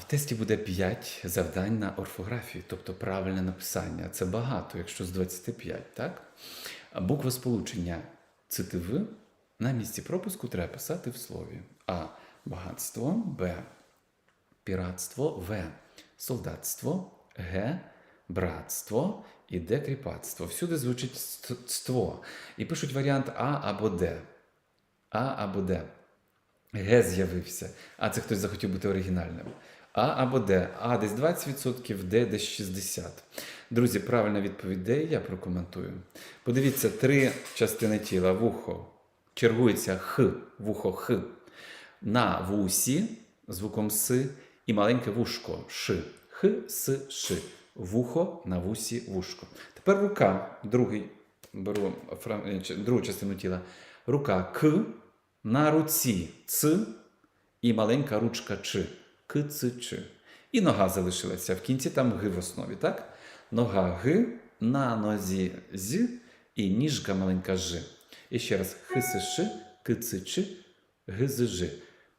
В тесті буде 5 завдань на орфографію, тобто правильне написання. Це багато, якщо з 25, так? Буква сполучення цитив на місці пропуску треба писати в слові. А багатство Б. Піратство В. Солдатство Г. Братство і Д. Кріпацтво. Всюди звучить ство. І пишуть варіант А або Д. А або Д. Г з'явився. А це хтось захотів бути оригінальним. А або Д. А десь 20%, Д десь 60%. Друзі, правильна відповідь Д, я прокоментую. Подивіться, три частини тіла. Вухо чергується Х, вухо Х. На вусі звуком С і маленьке вушко Ш. Х, С, Ш. Вухо на вусі вушко. Тепер рука, другий беру е, другу частину тіла. Рука К на руці Ц і маленька ручка Ч. К, І нога залишилася. В кінці там Г в основі, так? Нога Г на нозі З і ніжка маленька Ж. І ще раз Х, С, Ш, К, Ц, Ч, Г,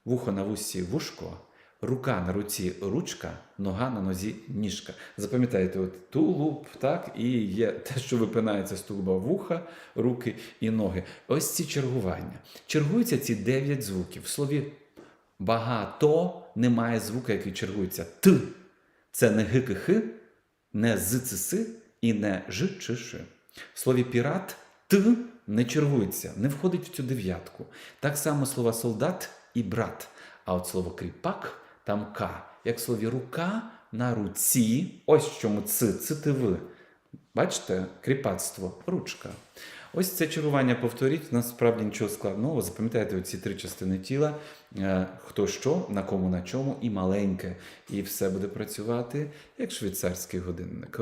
Вухо на вусі вушко, рука на руці ручка, нога на нозі ніжка. Запам'ятайте, от тулуб, так, і є те, що випинається з тулуба вуха, руки і ноги. Ось ці чергування. Чергуються ці дев'ять звуків. В слові багато немає звука, який чергується. Т. Це не г к не з і не ж чи ш. В слові пірат т не чергується, не входить в цю дев'ятку. Так само слова солдат і брат. А от слово кріпак там к. Як в слові рука на руці, ось чому ц, цитив. Бачите, кріпацтво, ручка. Ось це чарування повторіть, насправді нічого складного. Запам'ятайте оці три частини тіла, е, хто що, на кому на чому, і маленьке. І все буде працювати як швейцарський годинник.